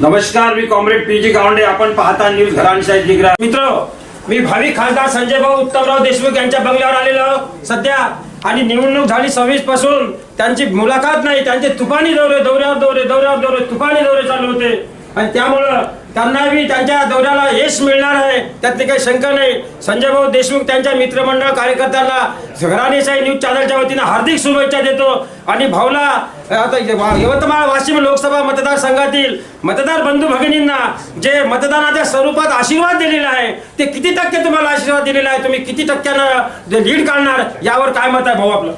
नमस्कार मी comrade P G Gawande. आपण पाहता न्यूज घरांशाही जिग्रा. मित्र मी भावी खासदार संजय भाऊ उत्तमराव देशमुख यांच्या बंगल्यावर आलेलो सध्या आणि निवडणूक झाली सव्वीसपासून. त्यांची मुलाखत नाही त्यांचे तुफानी दौरे दौऱ्यावर दौरे दौऱ्यावर दौरे तुफानी दौरे चालू होते. आणि त्यामुळं त्यांना बी त्यांच्या दौऱ्याला यश मिळणार आहे त्यातली काही शंका नाही. संजय भाऊ देशमुख त्यांच्या मित्रमंडळ कार्यकर्त्यांना घराणेशाही न्यूज चॅनलच्या वतीनं हार्दिक शुभेच्छा देतो. आणि भाऊला आता यवतमाळ वाशिम लोकसभा मतदारसंघातील मतदार बंधू भगिनींना जे मतदानाच्या स्वरूपात आशीर्वाद दिलेला आहे ते किती टक्के तुम्हाला आशीर्वाद दिलेला आहे? तुम्ही किती टक्क्यानं लीड काढणार यावर काय मत आहे भाऊ आपलं?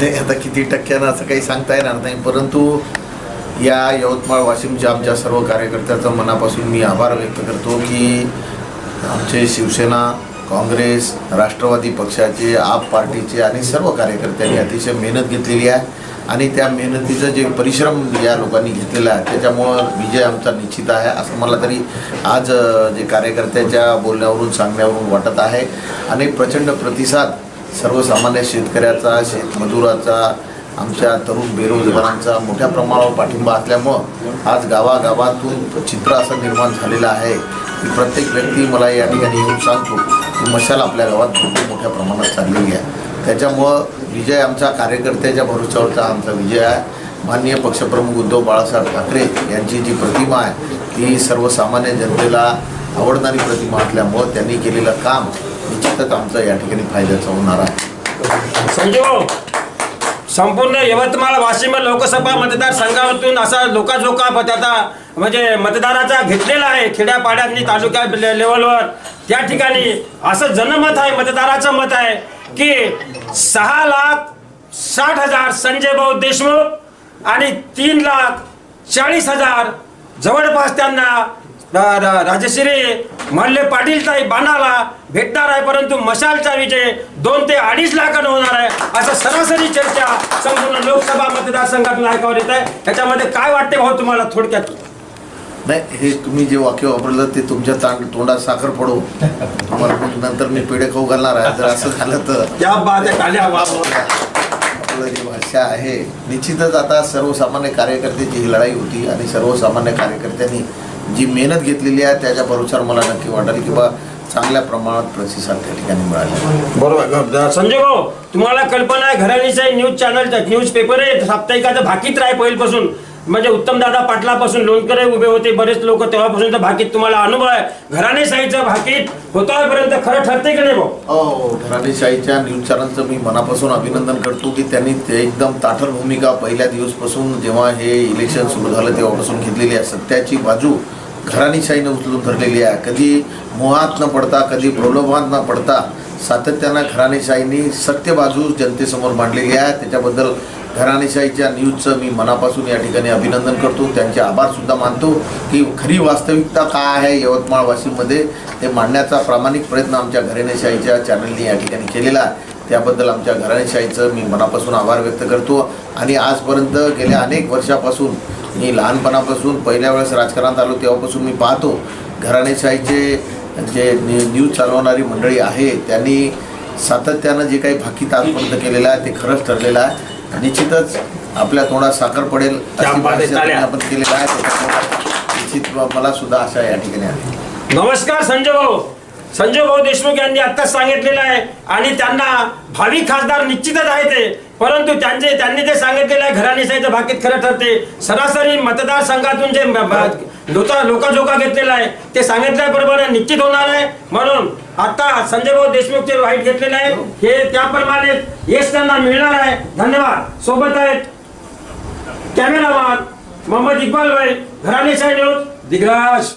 ते आता किती टक्क्यानं असं काही सांगता येणार नाही परंतु या यवतमाळ वाशिमच्या आमच्या सर्व कार्यकर्त्याचं मनापासून मी आभार व्यक्त करतो की आमचे शिवसेना काँग्रेस राष्ट्रवादी पक्षाचे आप पार्टीचे आणि सर्व कार्यकर्त्यांनी अतिशय मेहनत घेतलेली आहे. आणि त्या मेहनतीचं जे परिश्रम या लोकांनी घेतलेला आहे त्याच्यामुळं विजय आमचा निश्चित आहे असं मला तरी आज जे कार्यकर्त्याच्या बोलण्यावरून सांगण्यावरून वाटत आहे. आणि प्रचंड प्रतिसाद सर्वसामान्य शेतकऱ्याचा शेतमजुराचा आमच्या तरुण बेरोजगारांचा मोठ्या प्रमाणावर पाठिंबा असल्यामुळं आज गावागावातून चित्र असं निर्माण झालेलं आहे. की प्रत्येक व्यक्ती मला या ठिकाणी येऊन सांगतो मशाल आपल्या गावात खूप मोठ्या प्रमाणात चाललेली आहे. त्याच्यामुळं विजय आमच्या कार्यकर्त्याच्या भरोश्यावरचा आमचा विजय आहे. माननीय पक्षप्रमुख उद्धव बाळासाहेब ठाकरे यांची जी प्रतिमा आहे ती सर्वसामान्य जनतेला आवडणारी प्रतिमा असल्यामुळं त्यांनी केलेलं काम निश्चितच आमचं या ठिकाणी फायद्याचं होणार आहे. संजय संपूर्ण यवतमाळ वाशिम लोकसभा मतदारसंघातून असा लोकाजोका त्याचा म्हणजे मतदाराचा घेतलेला आहे. खेड्यापाड्यांनी तालुक्या लेवलवर. त्या ठिकाणी असं जनमत आहे मतदाराचं मत आहे की सहा लाख साठ हजार संजय भाऊ देशमुख आणि तीन लाख चाळीस हजार जवळपास त्यांना राजश्री मल्ले पाटील ताई बाणाला भेटणार आहे परंतु मशालचा विजय दोन ते अडीच लाखानं होणार आहे असं सरासरी चर्चा संपूर्ण लोकसभा मतदारसंघातून ऐकावर येत आहे. त्याच्यामध्ये काय वाटते भाऊ तुम्हाला थोडक्यात? नाही हे तुम्ही जे वाक्य वापरलं ते तुमच्या तांड तोंडात साखर पडो. तुम्हाला नंतर मी पेढे खाऊ घालणार आहे. जर असं झालं तर या आपलं भाषा आहे. निश्चितच आता सर्वसामान्य कार्यकर्त्याची ही लढाई होती आणि सर्वसामान्य कार्यकर्त्यांनी जी मेहनत घेतलेली आहे त्याच्या भरोशावर मला नक्की वाटेल किंवा चांगल्या प्रमाणात प्रतिसाद त्या ठिकाणी मिळाला. बरोबर. संजय भाऊ तुम्हाला कल्पना आहे घराणीचा न्यूज चॅनल न्यूज पेपर आहे साप्ताहिकाचं भाकीत राहे पहिल्यापासून म्हणजे उत्तम दादा पाटलापासून लोणकरे उभे होते बरेच लोक तेव्हापासून तर भाकीत तुम्हाला अनुभव आहे. घराने साईचं भाकीत होतापर्यंत खरं ठरते की नाही भाऊ? हो घराणेशाहीच्या न्यूज मी मनापासून अभिनंदन करतो की त्यांनी ते एकदम ताठर भूमिका पहिल्या दिवसपासून जेव्हा हे इलेक्शन सुरू झालं तेव्हापासून घेतलेली आहे. सत्याची बाजू घराणीशाहीनं उचलून धरलेली आहे. कधी मोहात न पडता कधी प्रलोभात न पडता सातत्यानं घराणेशाहीनी सत्य बाजू जनतेसमोर मांडलेली आहे. त्याच्याबद्दल घराणेशाहीच्या न्यूजचं मी मनापासून या ठिकाणी अभिनंदन करतो. त्यांचे आभारसुद्धा मानतो की खरी वास्तविकता काय आहे यवतमाळ वाशिममध्ये ते मांडण्याचा प्रामाणिक प्रयत्न आमच्या घराणेशाहीच्या चॅनलनी या ठिकाणी केलेला आहे. त्याबद्दल आमच्या घराणेशाहीचं मी मनापासून आभार व्यक्त करतो. आणि आजपर्यंत गेल्या अनेक वर्षापासून मी लहानपणापासून पहिल्या वेळेस राजकारणात आलो तेव्हापासून मी पाहतो घराणेशाहीचे जे न्यू न्यूज चालवणारी मंडळी आहे त्यांनी सातत्यानं जे काही भाकीत आजपर्यंत केलेलं आहे ते खरंच ठरलेलं आहे. निश्चितच आपल्या तोंडात साखर पडेल. आपण केलेलं आहे. निश्चित मला सुद्धा आशा या ठिकाणी आहे. नमस्कार संजय भाऊ. संजय भाऊ देशमुख यांनी आत्ताच सांगितलेलं आहे आणि त्यांना भावी खासदार निश्चितच आहे ते परंतु त्यांचे त्यांनी जे सांगितलेलं आहे घराणेशाहीचं भाकीत खरं ठरते. सरासरी मतदारसंघातून जे ब- लोका लोकाजोका घेतलेला आहे. ते सांगितल्याप्रमाणे निश्चित होणार आहे. म्हणून आता संजय भाऊ देशमुखचे वाईट घेतलेलं आहे. हे त्याप्रमाणे यश त्यांना मिळणार आहे. धन्यवाद. सोबत आहेत कॅमेरामॅन मोहम्मद इक्बाल भाई घराणेशाही न्यूज दिग्राज.